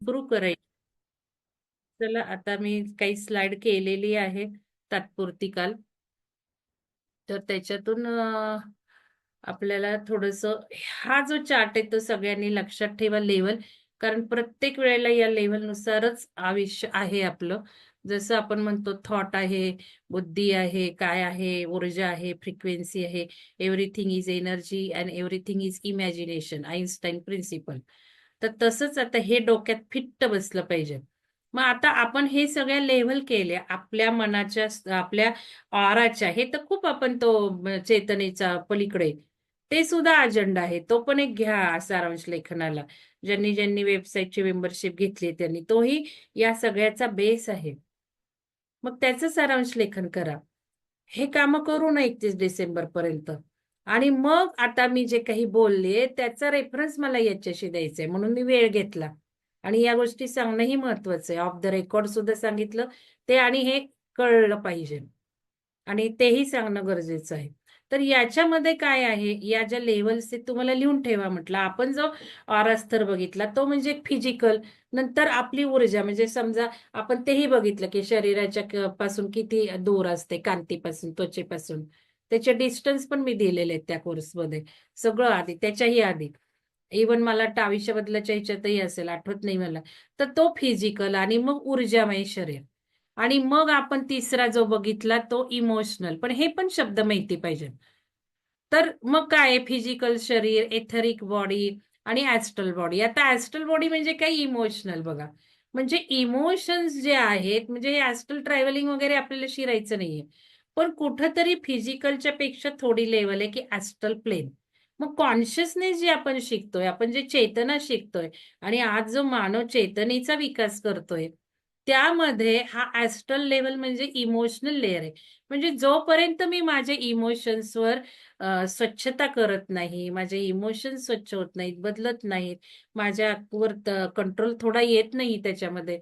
सुरू करायची चला आता मी काही स्लाइड केलेली आहे तात्पुरती काल. तर त्याच्यातून आपल्याला थोडस हा जो चार्ट आहे तो सगळ्यांनी लक्षात ठेवा लेवल कारण प्रत्येक वेळेला या लेवलनुसारच आयुष्य आहे आपलं. जसं आपण म्हणतो थॉट आहे बुद्धी आहे काय आहे ऊर्जा आहे फ्रिक्वेन्सी आहे. Everything is energy and everything is imagination Einstein principle तर तसंच आता हे डोक्यात फिट्ट बसलं पाहिजे. मग आता आपण हे सगळ्या लेव्हल केल्या आपल्या मनाच्या आपल्या ऑराच्या हे तर खूप आपण तो चेतनेचा पलीकडे ते सुद्धा अजेंडा आहे. तो पण एक घ्या सारांश लेखनाला. ज्यांनी ज्यांनी वेबसाईटची मेंबरशिप घेतली त्यांनी तोही या सगळ्याचा बेस आहे. मग त्याचं सारांश लेखन करा. हे काम करू ना एकतीस डिसेंबर पर्यंत आणि मग आता मी जे काही बोलले त्याचा रेफरन्स मला याच्याशी द्यायचा आहे म्हणून मी वेळ घेतला. आणि या गोष्टी सांगणंही महत्वाचं आहे. ऑफ द रेकॉर्ड सुद्धा सांगितलं. ते आणि हे कळलं पाहिजे. आणि तेही सांगणं गरजेचं आहे. तर याच्यामध्ये काय आहे? या ज्या लेवल्स आहेत तुम्हाला लिहून ठेवा म्हटलं. आपण जो आरास्तर बघितला तो म्हणजे फिजिकल नंतर आपली ऊर्जा. म्हणजे समजा आपण तेही बघितलं की शरीराच्या पासून किती दूर असते? कांतीपासून त्वचेपासून. त्याचे डिस्टन्स पण मी दिलेले आहेत त्या कोर्समध्ये सगळं आधी त्याच्याही आधी. इवन मला टाविष्य बदलाच्या ह्याच्यातही असेल आठवत नाही मला. तर तो फिजिकल आणि मग ऊर्जामय शरीर. आणि मग आपण तिसरा जो बघितला तो इमोशनल पण हे पण शब्द माहिती पाहिजे. तर मग काय फिजिकल शरीर एथरिक बॉडी आणि ऍस्ट्रल बॉडी आता ऍस्ट्रल बॉडी म्हणजे काय? इमोशनल बघा. म्हणजे इमोशन्स जे आहेत म्हणजे हे ऍस्ट्रल ट्रॅव्हलिंग वगैरे आपल्याला शिरायचं नाहीये. पण कुठंतरी फिजिकलच्या पेक्षा थोडी लेवल आहे की ऍस्ट्रल प्लेन मग कॉन्शियसनेस जे आपण शिकतोय आपण जे चेतना शिकतोय आणि आज जो मानव चेतनेचा विकास करतोय त्यामध्ये हा ऍस्ट्रल लेवल म्हणजे इमोशनल लेअर आहे. म्हणजे जोपर्यंत मी माझ्या इमोशन्सवर स्वच्छता करत नाही माझे इमोशन्स स्वच्छ होत नाहीत बदलत नाहीत माझ्यावर कंट्रोल थोडा येत नाही त्याच्यामध्ये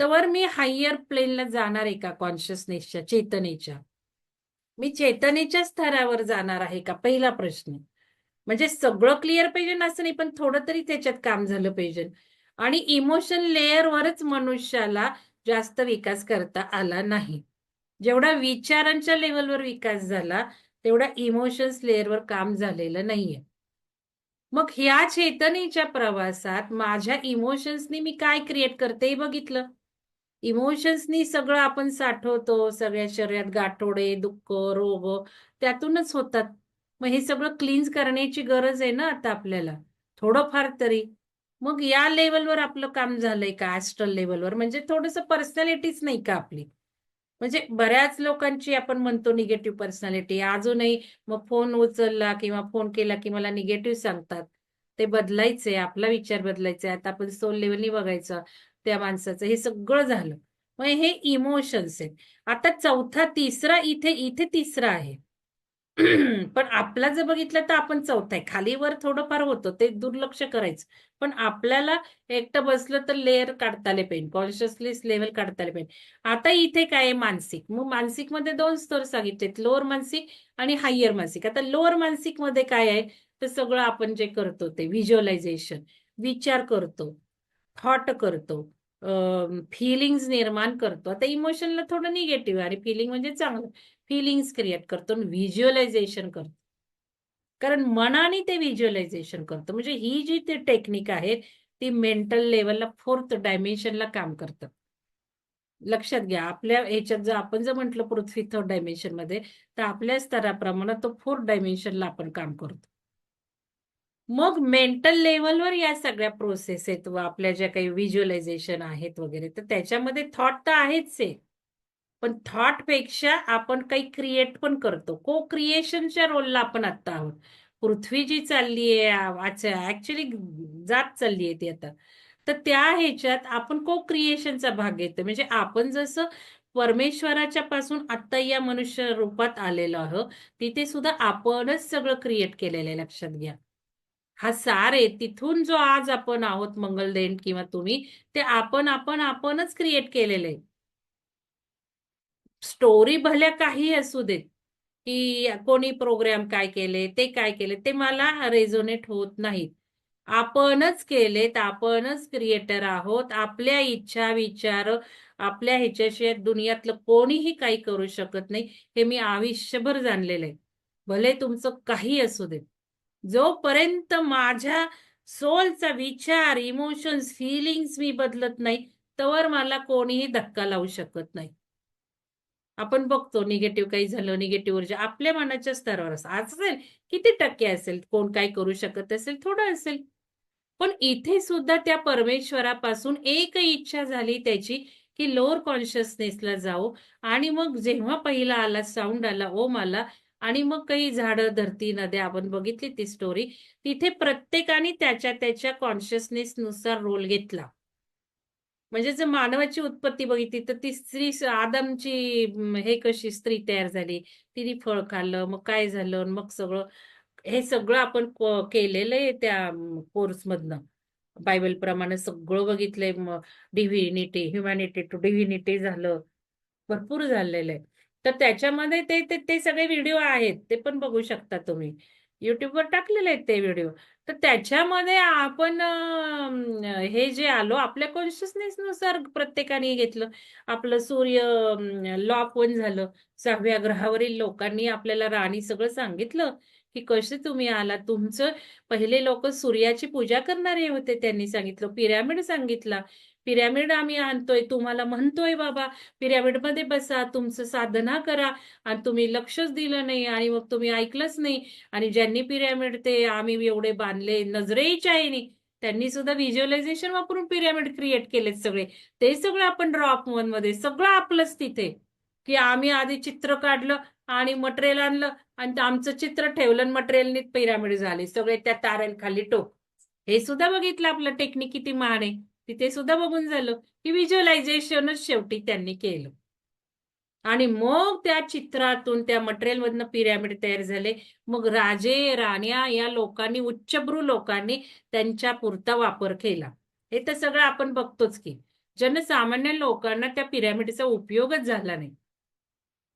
तर मी हायर प्लेनला जाणार आहे का कॉन्शियसनेसच्या चेतनेच्या? मी चेतनेच्या स्तरावर जाणार आहे का? पहिला प्रश्न. म्हणजे सगळं क्लिअर पाहिजे असं नाही पण थोडं तरी त्याच्यात काम झालं पाहिजे. आणि इमोशन लेअरवरच मनुष्याला जास्त विकास करता आला नाही. जेवढा विचारांच्या लेवलवर विकास झाला तेवढा इमोशन्स लेअरवर काम झालेलं नाहीये. मग ह्या चेतनेच्या प्रवासात माझ्या इमोशन्सनी मी काय क्रिएट करते हे बघितलं. इमोशन्सनी सगळं आपण साठवतो सगळ्या शरीरात गाठोडे दुःख रोग त्यातूनच होतात. मग हे सगळं क्लीन्स करण्याची गरज आहे ना आता आपल्याला? थोडंफार तरी. मग या लेवलवर आपलं काम झालंय का? ॲस्ट्रल लेवलवर म्हणजे थोडंसं पर्सनॅलिटीच नाही का आपली? म्हणजे बऱ्याच लोकांची आपण म्हणतो निगेटिव्ह पर्सनॅलिटी अजूनही मग फोन उचलला किंवा फोन केला की मला निगेटिव्ह सांगतात. ते बदलायचंय आपला विचार बदलायचा आहे आता आपण सोल लेवलनी बघायचं. त्या माणसाचं. हे सगळं झालं. मग हे इमोशन्स आहेत. आता चौथा तिसरा इथे इथे तिसरा आहे. पण आपला जर बघितलं तर आपण चौथा आहे. खालीवर थोडंफार होतं ते दुर्लक्ष करायचं. पण आपल्याला एकटं बसलं तर लेअर काढता आले पाहिजे. कॉन्शियसली लेवल काढता आले पाहिजे. आता इथे काय आहे? मानसिक. मग मानसिकमध्ये दोन स्तर सांगितलेत. लोअर मानसिक आणि हायर मानसिक. आता लोअर मानसिकमध्ये काय आहे? तर सगळं आपण जे करतो ते व्हिज्युअलायझेशन विचार करतो. थॉट करतो. फिलिंग्स निर्माण करतो. आता इमोशनला थोडं निगेटिव्ह आणि फिलिंग म्हणजे चांगलं. फिलिंग्स क्रिएट करतो आणि व्हिज्युअलायझेशन करतो. कारण मनाने ते व्हिज्युअलायझेशन करतो. म्हणजे ही जी ते टेक्निक आहे ती मेंटल लेवलला फोर्थ डायमेन्शनला काम करतात लक्षात घ्या आपल्या ह्याच्यात जर आपण जर म्हटलं पृथ्वी थर्ड डायमेन्शनमध्ये तर आपल्या स्तराप्रमाणे तो फोर्थ डायमेन्शनला आपण काम करतो. मग मेंटल लेवलवर या सगळ्या प्रोसेस आहेत व आपल्या ज्या काही व्हिज्युअलायझेशन आहेत वगैरे तर त्याच्यामध्ये थॉट तर आहेच आहे. पण थॉटपेक्षा आपण काही क्रिएट पण करतो. को क्रिएशनच्या रोलला आपण आता आहोत. पृथ्वी जी चालली आहे ऍक्च्युली जात चालली आहे ती आता. तर त्या ह्याच्यात आपण को क्रिएशनचा भाग घेतो म्हणजे आपण जसं परमेश्वराच्या पासून आता या मनुष्य रूपात आलेलो आहोत तिथे सुद्धा आपणच सगळं क्रिएट केलेलं आहे लक्षात घ्या. हा सार आहे. तिथून जो आज आपण आहोत मंगलदेन किंवा तुम्ही ते आपण आपण आपणच क्रिएट केलेले. स्टोरी भल्या काही असू दे की कोणी प्रोग्राम काय केले ते काय केले ते मला रेझोनेट होत नाहीत. आपणच केलेत आपणच क्रिएटर आहोत. आपल्या इच्छा विचार आपल्या ह्याच्याशिवाय दुनियातलं कोणीही काही करू शकत नाही हे मी आयुष्यभर जाणलेलं आहे. भले तुमचं काही असू दे जोपर्यंत माझ्या सोलचा विचार इमोशन्स फिलिंग्स मी बदलत नाही तर मला कोणीही धक्का लावू शकत नाही. आपण बघतो निगेटिव्ह काही झालं निगेटिव्ह ऊर्जा आपल्या मनाच्या स्तरावर असेल किती टक्के असेल कोण काय करू शकत असेल थोडं असेल. पण इथे सुद्धा त्या परमेश्वरापासून एक इच्छा झाली त्याची की लोअर कॉन्शियसनेसला जाऊ आणि मग जेव्हा पहिला आला साऊंड आला ओम आला आणि मग काही झाडं धरती नद्या आपण बघितली ती स्टोरी तिथे प्रत्येकाने त्याच्या त्याच्या कॉन्शियसनेस नुसार रोल घेतला. म्हणजे जर मानवाची उत्पत्ती बघितली तर ती स्त्री आदमची हे कशी स्त्री तयार झाली? तिने फळ खाल्लं मग काय झालं? मग सगळं हे सगळं आपण केलेलं आहे त्या कोर्समधनं बायबल प्रमाणे सगळं बघितलंय डिव्हिनिटी ह्युमॅनिटी टू डिव्हिनिटी झालं. भरपूर झालेलं आहे. तर त्याच्यामध्ये ते ते सगळे व्हिडिओ आहेत ते पण बघू शकता तुम्ही. युट्यूबवर टाकलेले आहेत ते व्हिडिओ. तर त्याच्यामध्ये आपण हे जे आलो आपल्या कॉन्शियसनेसनुसार प्रत्येकाने घेतलं. आपलं सूर्य लॉक वन झालं. सहाव्या ग्रहावरील लोकांनी आपल्याला राणी सगळं सांगितलं की कसे तुम्ही आला तुमचं पहिले लोक सूर्याची पूजा करणारे होते त्यांनी सांगितलं. पिरॅमिड सांगितला. पिरॅमिड आम्ही आणतोय तुम्हाला म्हणतोय बाबा पिरॅमिडमध्ये बसा तुमचं साधना करा आणि तुम्ही लक्षच दिलं नाही आणि मग तुम्ही ऐकलंच नाही. आणि ज्यांनी पिरॅमिड ते आम्ही एवढे बांधले नजरेच्या आईनी त्यांनी सुद्धा व्हिज्युअलायझेशन वापरून पिरॅमिड क्रिएट केलेत सगळे. ते सगळं आपण ड्रॉप वनमध्ये सगळं आपलंच तिथे. की आम्ही आधी चित्र काढलं आणि मटेरियल आणलं आणि आमचं चित्र ठेवलं मटेरियलनी पिरॅमिड झाले. सगळे त्या ताऱ्यांखाली टोक. हे सुद्धा बघितलं आपलं टेक्निक किती महान आहे. तिथे सुद्धा बघून झालं की व्हिज्युअलायझेशनच शेवटी त्यांनी केलं. आणि मग त्या चित्रातून त्या मटेरियल मधनं पिरॅमिड तयार झाले. मग राजे राण्या या लोकांनी उच्चभ्रू लोकांनी त्यांच्या पुरता वापर केला. हे तर सगळं आपण बघतोच की. जनसामान्य लोकांना त्या पिरॅमिडचा उपयोगच झाला नाही.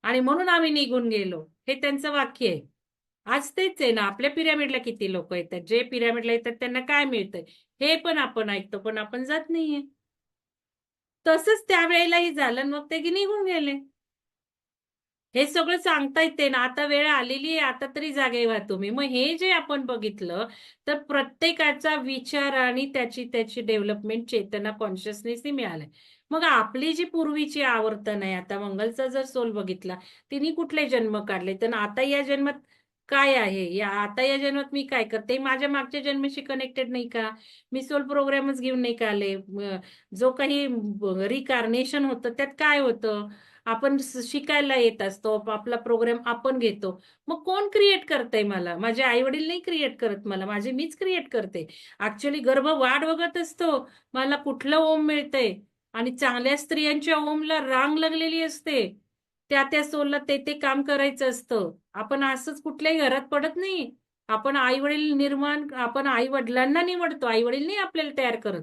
आणि म्हणून आम्ही निघून गेलो. हे त्यांचं वाक्य आहे. आज तेच आहे ना आपल्या पिरॅमिडला किती लोक येतात? जे पिरॅमिडला येतात त्यांना काय मिळतंय? हे पण आपण ऐकतो पण आपण जात नाहीये. तसंच त्यावेळेलाही झालं मग ते निघून गेले. हे सगळं सांगता येते ना आता वेळ आलेली आहे आता तरी जागे व्हा तुम्ही. मग हे जे आपण बघितलं तर प्रत्येकाचा विचार आणि त्याची त्याची डेव्हलपमेंट चेतना कॉन्शियसनेस मिळालंय. मग आपली जी पूर्वीची आवर्तन आहे आता मंगलचा जर सोल बघितला तिने कुठले जन्म काढले तर आता या जन्मात काय आहे? या आता या जन्मात मी काय करते माझ्या मागच्या जन्माशी कनेक्टेड नाही का? मी सोल प्रोग्रामच घेऊन नाही का आले? जो काही रिकार्नेशन होतं त्यात काय होतं? आपण शिकायला येत असतो आपला प्रोग्राम आपण घेतो. मग कोण क्रिएट करतय मला? माझे आई वडील नाही क्रिएट करत मला माझे मीच क्रिएट करते. ऍक्च्युली गर्भ वाढ बघत असतो. मला कुठलं ओम मिळतंय? आणि चांगल्या स्त्रियांच्या ओमला रांग लागलेली असते. त्या त्या सोलला ते ते काम करायचं असतं. आपण असंच कुठल्याही घरात पडत नाही. आपण आई वडील निर्माण आपण आई वडिलांना निवडतो आई वडील नाही आपल्याला तयार करत.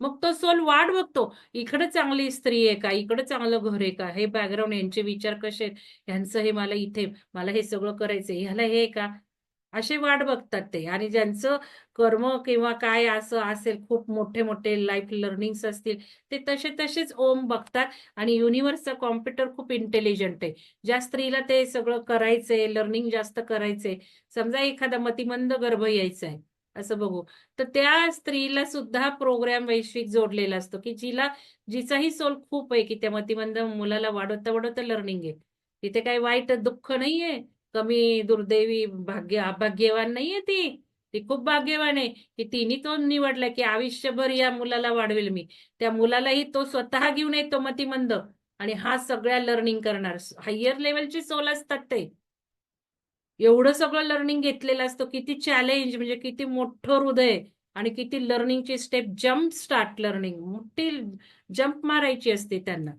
मग तो सोल वाट बघतो. इकडे चांगली स्त्री आहे का? इकडे चांगलं घर आहे का? हे बॅकग्राऊंड यांचे विचार कसे आहेत? ह्यांचं हे मला इथे मला हे सगळं करायचंय. ह्याला हे का? असे वाट बघतात ते. आणि ज्यांचं कर्म किंवा काय असं असेल खूप मोठे मोठे लाईफ लर्निंग्स असतील ते तसे तसेच ओम बघतात. आणि युनिव्हर्सचा कॉम्प्युटर खूप इंटेलिजंट आहे. ज्या स्त्रीला ते सगळं करायचंय लर्निंग जास्त करायचंय समजा एखादा मतिमंद गर्भ यायचा आहे असं बघू. तर त्या स्त्रीला सुद्धा प्रोग्राम वैश्विक जोडलेला असतो की जिला जिचाही सोल खूप आहे की त्या मतिमंद मुलाला वाढवता वाढवता लर्निंग आहे. तिथे काही वाईट दुःख नाहीये. कमी दुर्दैवी भाग्य अभाग्यवान नाहीये ती. ती खूप भाग्यवान आहे. की तिने तो निवडला की आयुष्यभर या मुलाला वाढवेल मी. त्या मुलालाही तो स्वतः घेऊन येतो मतिमंद. आणि हा सगळ्या लर्निंग करणार. हायर लेवलची सोल असतात ते. एवढं सगळं लर्निंग घेतलेलं असतं. किती चॅलेंज म्हणजे किती मोठं हृदय आणि किती लर्निंगची स्टेप जम्प स्टार्ट लर्निंग मोठी जम्प मारायची असते त्यांना.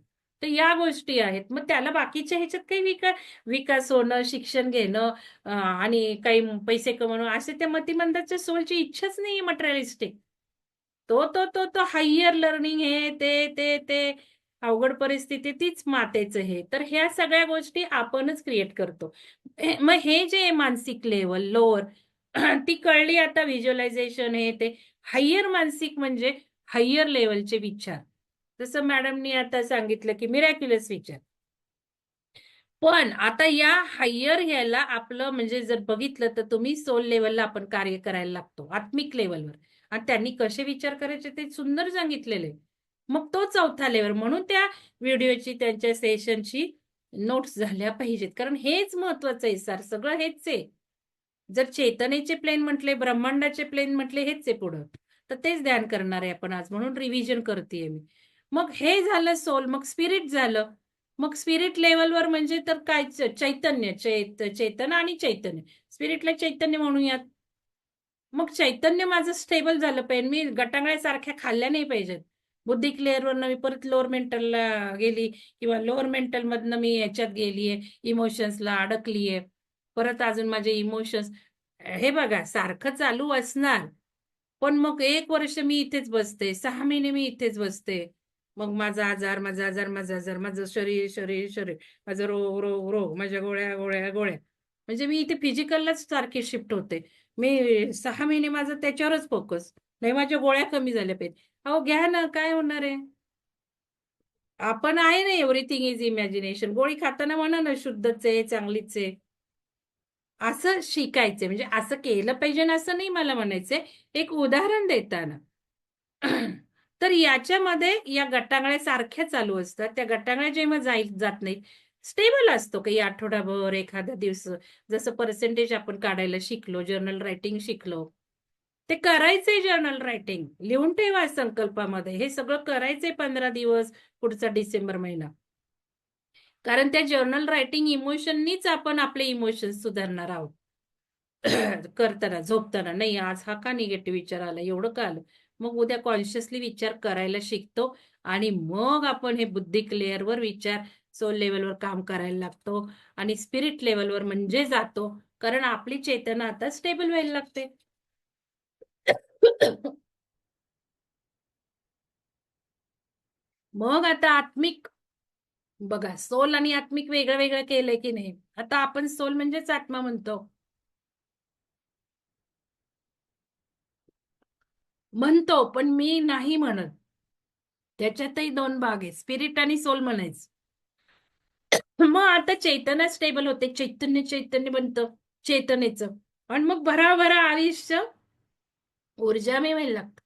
तर या गोष्टी आहेत. मग त्याला बाकीच्या ह्याच्यात काही विकास विकास होणं शिक्षण घेणं आणि काही पैसे कमवणं असे त्या मतिमंदाच्या सोलची इच्छाच नाही मटेरियलिस्टिक तो तो तो तो हायर लर्निंग हे ते ते ते अवघड परिस्थिती तीच मातेचं हे. तर ह्या सगळ्या गोष्टी आपणच क्रिएट करतो. मग हे जे मानसिक लेवल लोअर ती कळली आता व्हिज्युअलायझेशन हे ते हायर मानसिक म्हणजे हायर लेवलचे विचार. जसं मॅडमनी आता सांगितलं की मिरॅक्युलस विचार पण आता या हायर ह्याला आपलं म्हणजे जर बघितलं तर तुम्ही सोल लेवलला आपण कार्य करायला लागतो आत्मिक लेवलवर आणि त्यांनी कसे विचार करायचे ते सुंदर सांगितलेले. मग तो चौथा लेवल म्हणून त्या व्हिडिओची त्यांच्या सेशनची नोट्स झाल्या पाहिजेत. कारण हेच महत्वाचं आहे सर सगळं हेच आहे. जर चेतनेचे प्लेन म्हटले ब्रह्मांडाचे प्लेन म्हटले हेच आहे पुढं. तर तेच ध्यान करणार आहे आपण आज म्हणून रिव्हिजन करते मी. मग हे झालं सोल मग स्पिरिट झालं. मग स्पिरिट लेवलवर म्हणजे तर काय? चैतन्य चैत चेतन आणि चैतन्य. स्पिरिटला चैतन्य म्हणूयात. मग चैतन्य माझं स्टेबल झालं पाहिजे. मी गटांगळ्यासारख्या खाल्ल्या नाही पाहिजेत. बुद्धिक लेअरवरनं मी परत लोअर मेंटलला गेली किंवा लोअर मेंटल मधनं मी याच्यात गेलीये इमोशन्सला अडकलीये. परत अजून माझे इमोशन्स हे बघा सारखं चालू असणार. पण मग एक वर्ष मी इथेच बसते सहा महिने मी इथेच बसते. मग माझा आजार माझा आजार माझा आजार माझं शरीर शरीर शरीर माझं रोग रोग रोग माझ्या गोळ्या गोळ्या गोळ्या. म्हणजे मी इथे फिजिकललाच सारखी शिफ्ट होते. मी सहा महिने माझं त्याच्यावरच फोकस. नाही माझ्या गोळ्या कमी झाल्या पाहिजे. अहो घ्या ना काय होणार आहे? आपण आहे ना एव्हरीथिंग इज इमॅजिनेशन गोळी खाताना म्हणा ना शुद्धच आहे चांगलीच आहे. असं शिकायचंय. म्हणजे असं केलं पाहिजे ना असं नाही मला म्हणायचंय. एक उदाहरण देताना. तर याच्यामध्ये या गटांगळ्या सारख्या चालू असतात. त्या गटांगळ्या जेव्हा जाईल जात नाहीत. स्टेबल असतो काही आठवडाभर एखाद्या दिवस. जसं पर्सेंटेज आपण काढायला शिकलो जर्नल रायटिंग शिकलो. ते करायचंय जर्नल रायटिंग लिहून ठेवा संकल्पामध्ये. हे सगळं करायचंय पंधरा दिवस पुढचा डिसेंबर महिना. कारण त्या जर्नल रायटिंग इमोशननीच आपण आपले इमोशन सुधारणार आहोत. करताना झोपताना. नाही आज हा का निगेटिव्ह विचार आला? एवढं का आलं? मग उद्या कॉन्शियसली विचार करायला शिकतो आणि मग आपण हे बुद्धिक लेअरवर विचार सोल लेवलवर काम करायला लागतो आणि स्पिरिट लेवलवर म्हणजे जातो. कारण आपली चेतना आता स्टेबल व्हायला लागते. मग आता आत्मिक बघा सोल आणि आत्मिक वेगळं वेगळं केलंय की नाही? आता आपण सोल म्हणजेच आत्मा म्हणतो. म्हणतो पण मी नाही म्हणत. त्याच्यातही दोन भाग आहे स्पिरिट आणि सोल म्हणायचं. मग आता चैतन्य स्टेबल होते. चैतन्य चैतन्य बनतं. चेतनेचं. आणि मग भराभरा आयुष्य ऊर्जा मिळवायला लागतं.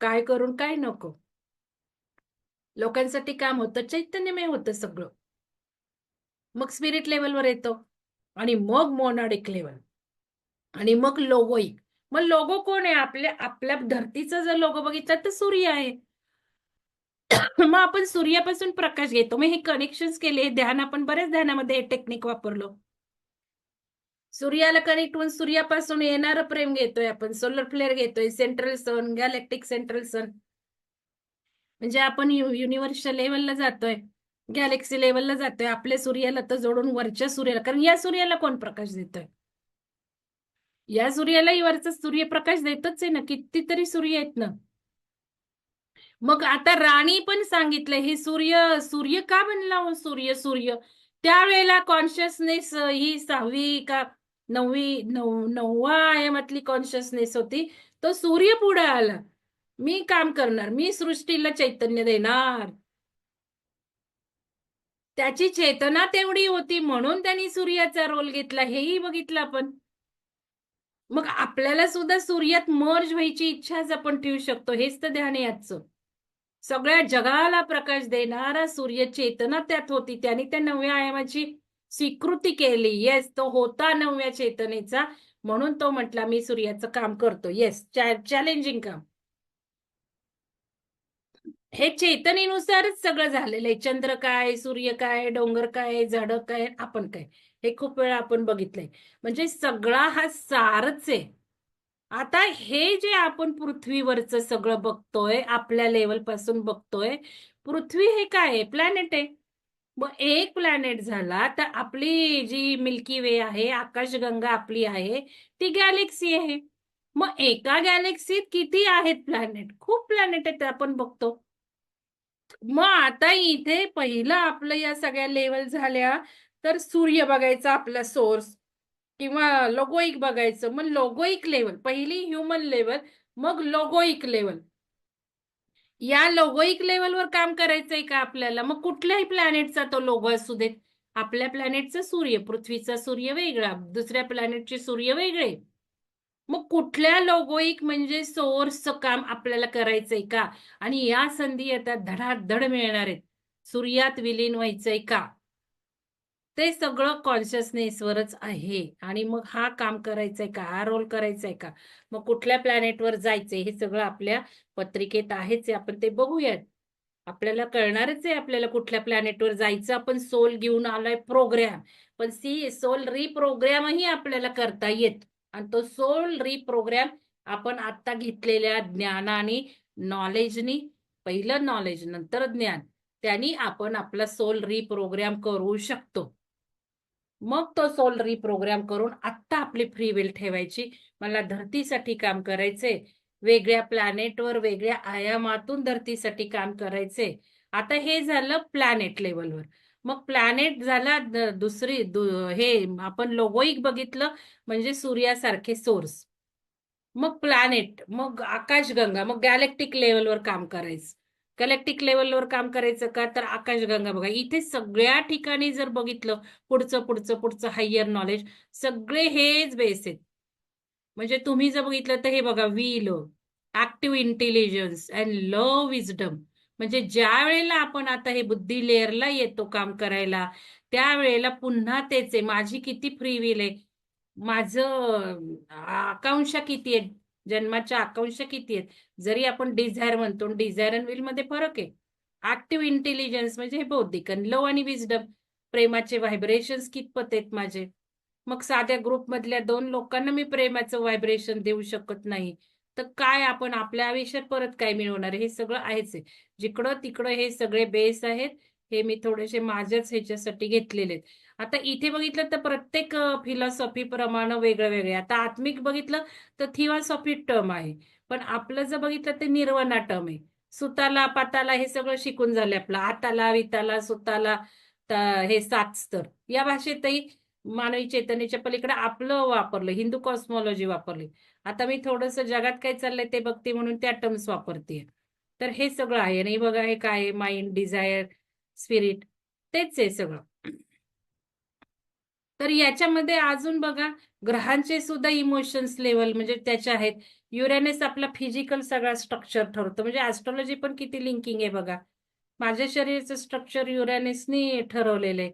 काय करून काय नको. लोकांसाठी काम होतं. चैतन्यमय होतं सगळं. मग स्पिरिट लेवलवर येतो. आणि मग मोनाडिक लेवल आणि मग लोगोईक मग लोगो कोण आहे? आपल्या आपल्या धरतीचा जर लोगो बघितला तर सूर्य आहे. मग आपण सूर्यापासून प्रकाश घेतो. मग हे कनेक्शन केले. ध्यान आपण बऱ्याच ध्यानामध्ये हे टेक्निक वापरलो. सूर्याला कनेक्ट होऊन सूर्यापासून येणार प्रेम घेतोय आपण. सोलर फ्लेअर घेतोय central sun galactic central sun म्हणजे आपण युनिव्हर्सच्या लेवलला जातोय. गॅलेक्सी लेवलला जातोय. आपल्या सूर्याला तर जोडून वरच्या सूर्याला. कारण या सूर्याला कोण प्रकाश देतोय? या सूर्याला वरचा सूर्यप्रकाश देतच आहे ना कितीतरी सूर्य आहेत ना. मग आता राणी पण सांगितलं हे सूर्य सूर्य का बनला हो सूर्य सूर्य? त्यावेळेला कॉन्शियसनेस ही सहावी का नववी नऊ नववा आयामातली कॉन्शियसनेस होती. तो सूर्य पुढे आला. मी काम करणार मी सृष्टीला चैतन्य देणार. त्याची चेतना तेवढी होती म्हणून त्यांनी सूर्याचा रोल घेतला हेही बघितलं आपण. मग आपल्याला सुद्धा सूर्यात मर्ज व्हायची इच्छाच आपण ठेवू शकतो. हेच तर ध्यान आहे सगळ्या जगाला प्रकाश देणारा सूर्य चेतना त्यात होती. त्याने त्या नवव्या आयामाची स्वीकृती केली. येस तो होता नवव्या चेतनेचा. म्हणून तो म्हटला मी सूर्याचं काम करतो. येस चॅलेंजिंग काम. हे चेतनेनुसारच सगळं झालेलं आहे. चंद्र काय सूर्य काय डोंगर काय झाडं काय आपण काय. हे खूप वेळा आपण बघितलंय. म्हणजे सगळा हा सारच आहे. आता हे जे आपण पृथ्वीवरचं सगळं बघतोय आपल्या लेवलपासून बघतोय पृथ्वी हे काय आहे? प्लॅनेट आहे. मग एक प्लॅनेट झाला तर आपली जी मिल्की वे आहे आकाशगंगा आपली आहे ती गॅलेक्सी आहे. मग एका गॅलेक्सीत किती आहेत प्लॅनेट खूप प्लॅनेट आहेत आपण बघतो. मग आता इथे पहिलं आपलं या सगळ्या लेवल झाल्या तर सूर्य बघायचा आपला सोर्स किंवा लोगोईक बघायचं. मग लोगोईक लेवल पहिली ह्युमन लेवल मग लोगोईक लेवल या लोगोईक लेवलवर काम करायचंय का आपल्याला? मग कुठल्याही प्लॅनेटचा तो लोगो असू देत. आपल्या प्लॅनेटचा सूर्य पृथ्वीचा सूर्य वेगळा दुसऱ्या प्लॅनेटचे सूर्य वेगळे. मग कुठल्या लोगोईक म्हणजे सोर्सचं काम आपल्याला करायचंय का? आणि या संधी आता धडाधड मिळणार आहेत. सूर्यात विलीन व्हायचंय का? ते सगळं कॉन्शियसनेसवरच आहे. आणि मग हा काम करायचंय का? हा रोल करायचाय का? मग कुठल्या प्लॅनेटवर जायचंय? हे सगळं आपल्या पत्रिकेत आहेच आहे. आपण ते बघूयात. आपल्याला कळणारच आहे आपल्याला कुठल्या प्लॅनेटवर जायचं. आपण सोल घेऊन आलोय प्रोग्रॅम पण सी सोल रिप्रोग्रॅमही आपल्याला करता येत. आणि तो सोल रिप्रोग्रॅम आपण आता घेतलेल्या ज्ञानाने नॉलेजनी पहिलं नॉलेज नंतर ज्ञान त्यांनी आपण आपला सोल रिप्रोग्रॅम करू शकतो. मग तो सोल रिप्रोग्राम करून आत्ता आपली फ्री विल ठेवायची. मला धरतीसाठी काम करायचे. वेगळ्या प्लॅनेटवर वेगळ्या आयामातून धरतीसाठी काम करायचे. आता हे झालं प्लॅनेट लेवलवर मग प्लॅनेट झाला दुसरी हे आपण लोगोईक बघितलं म्हणजे सूर्यासारखे सोर्स मग प्लॅनेट मग आकाशगंगा मग गॅलेक्टिक लेवलवर काम करायचं. गॅलेक्टिक लेवलवर काम करायचं का? तर आकाशगंगा बघा. इथे सगळ्या ठिकाणी जर बघितलं पुढचं पुढचं पुढचं हायर नॉलेज सगळे हेच बेस आहेत. म्हणजे तुम्ही जर बघितलं तर हे बघा we low active intelligence and ल विजडम म्हणजे ज्या वेळेला आपण आता हे बुद्धी लेअरला येतो काम करायला त्यावेळेला पुन्हा तेच आहे. माझी किती फ्री विल आहे? माझं आकांक्षा किती आहे? जन्माच्या आकांक्षा किती आहेत? जरी आपण डिझायर म्हणतो डिझायर अँड विलमध्ये फरक आहे. ऍक्टिव्ह इंटेलिजन्स म्हणजे हे बौद्धिक लो आणि विजडम प्रेमाचे व्हायब्रेशन्स कितपत आहेत माझे? मग साध्या ग्रुप मधल्या दोन लोकांना मी प्रेमाचं व्हायब्रेशन देऊ शकत नाही. तर काय आपण आपल्या आयुष्यात परत काय मिळवणार हे सगळं आहेच आहे. जिकडं तिकडं हे सगळे बेस आहेत हे मी थोडेसे माझ्याच ह्याच्यासाठी घेतलेले आहेत. आता इथे बघितलं तर प्रत्येक फिलॉसॉफी प्रमाणे वेगळं वेगळे आता आत्मिक बघितलं तर थिओसॉफी टर्म आहे. पण आपलं जर बघितलं तर निर्वना टर्म आहे. सुताला पाताला हे सगळं शिकून झालं आपलं. आताला विताला सुताला हे सात स्तर. या भाषेतही मानवी चैतन्याच्या पलीकडे आपलं वापरलं हिंदू कॉस्मॉलॉजी वापरली. आता मी थोडस जगात काय चाललंय ते बघते म्हणून त्या टर्म्स वापरते. तर हे सगळं आहे नाही बघा हे काय माइंड डिझायर स्पिरिट तेच आहे सगळं. तर याच्यामध्ये अजून बघा ग्रहांचे सुद्धा इमोशन्स लेवल म्हणजे त्याचे आहेत. युरेनस आपला फिजिकल सगळा स्ट्रक्चर ठरवतो. म्हणजे ऍस्ट्रॉलॉजी पण किती लिंकिंग आहे बघा. माझ्या शरीराचं स्ट्रक्चर युरेनसनी ठरवलेलं आहे.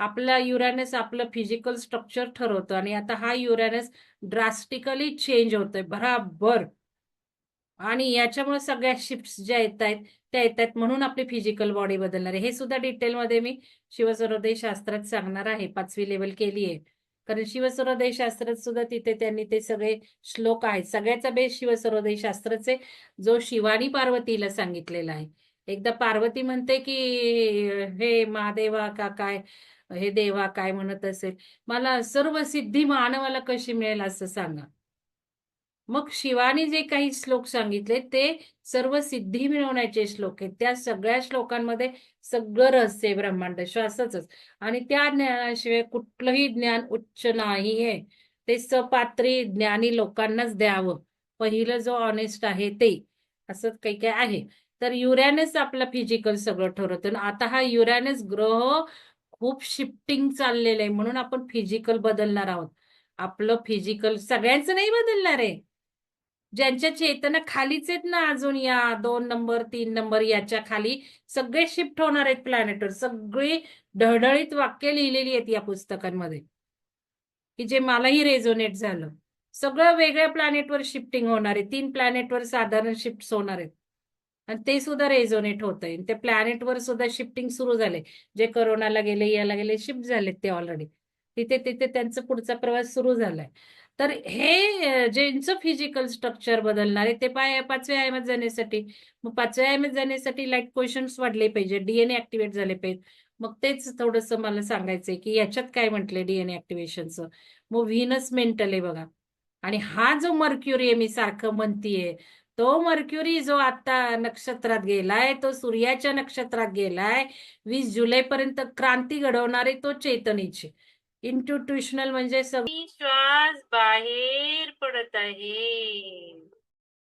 आपला युरॅनस आपलं फिजिकल स्ट्रक्चर ठरवतो आणि आता हा युरॅनस ड्रास्टिकली चेंज होतोय. बराबर. आणि याच्यामुळे सगळ्या शिफ्ट ज्या येत आहेत त्या येतात म्हणून आपली फिजिकल बॉडी बदलणार आहे. हे सुद्धा डिटेलमध्ये मी शिवसरोदय शास्त्रात सांगणार आहे. पाचवी लेवल केली आहे कारण शिवसरोदय शास्त्रात सुद्धा तिथे त्यांनी ते सगळे श्लोक आहेत. सगळ्याचा बेस शिवसर्वोदय शास्त्राचे जो शिवानी पार्वतीला सांगितलेला आहे. एकदा पार्वती म्हणते की हे महादेवा का काय हे देवा काय म्हणत असेल? मला सर्व सिद्धी मानवाला कशी मिळेल असं सांगा. मग शिवानी जे काही श्लोक सांगितले ते सर्व सिद्धी मिळवण्याचे श्लोक आहेत. त्या सगळ्या श्लोकांमध्ये सगळं रहस्य आहे ब्रह्मांड श्वासच. आणि त्या ज्ञानाशिवाय कुठलंही ज्ञान उच्च नाही आहे. ते सपात्री ज्ञानी लोकांनाच द्यावं. पहिलं जो ऑनेस्ट आहे ते. असं काही काही आहे. तर युरॅनस आपलं फिजिकल सगळं ठरवतं. आता हा युरॅनस ग्रह खूप शिफ्टिंग चाललेलं आहे म्हणून आपण फिजिकल बदलणार आहोत. आपलं फिजिकल सगळ्यांचं नाही बदलणार आहे. ज्यांच्या चेतना खालीच आहेत ना अजून या दोन नंबर तीन नंबर याच्या खाली सगळे शिफ्ट होणार आहेत प्लॅनेटवर सगळी ढळढळीत वाक्य लिहिलेली आहेत या पुस्तकांमध्ये. की जे मलाही रेझोनेट झालं. सगळं वेगळ्या प्लॅनेटवर शिफ्टिंग होणार आहे. तीन प्लॅनेटवर साधारण शिफ्ट होणार आहेत. आणि ते सुद्धा रेझोनेट होत आहे ते प्लॅनेटवर सुद्धा शिफ्टिंग सुरू झाले जे करोनाला गेले याला गेले शिफ्ट झालेत ते ऑलरेडी तिथे तिथे त्यांचा पुढचा प्रवास सुरू झालाय. तर हे ज्यांचं फिजिकल स्ट्रक्चर बदलणार आहे ते पाय पाचव्या आयमात जाण्यासाठी. मग पाचव्या आयमात जाण्यासाठी लाइट क्वेश्चन्स वाढले पाहिजे डीएनए ऍक्टिव्हेट झाले पाहिजे मग तेच थोडस मला सांगायचंय की याच्यात काय म्हटलंय डीएनए ऍक्टिव्हेशनचं मग व्हिनस मेंटल आहे बघा. आणि हा जो मर्क्युरी आहे मी सारखं म्हणतीये तो मर्क्युरी जो आता नक्षत्रात गेलाय तो सूर्याच्या नक्षत्रात गेलाय वीस जुलै पर्यंत क्रांती घडवणारे तो चेतनीची इंटुट्युशनल म्हणजे सगळी श्वास बाहेर पडत आहे.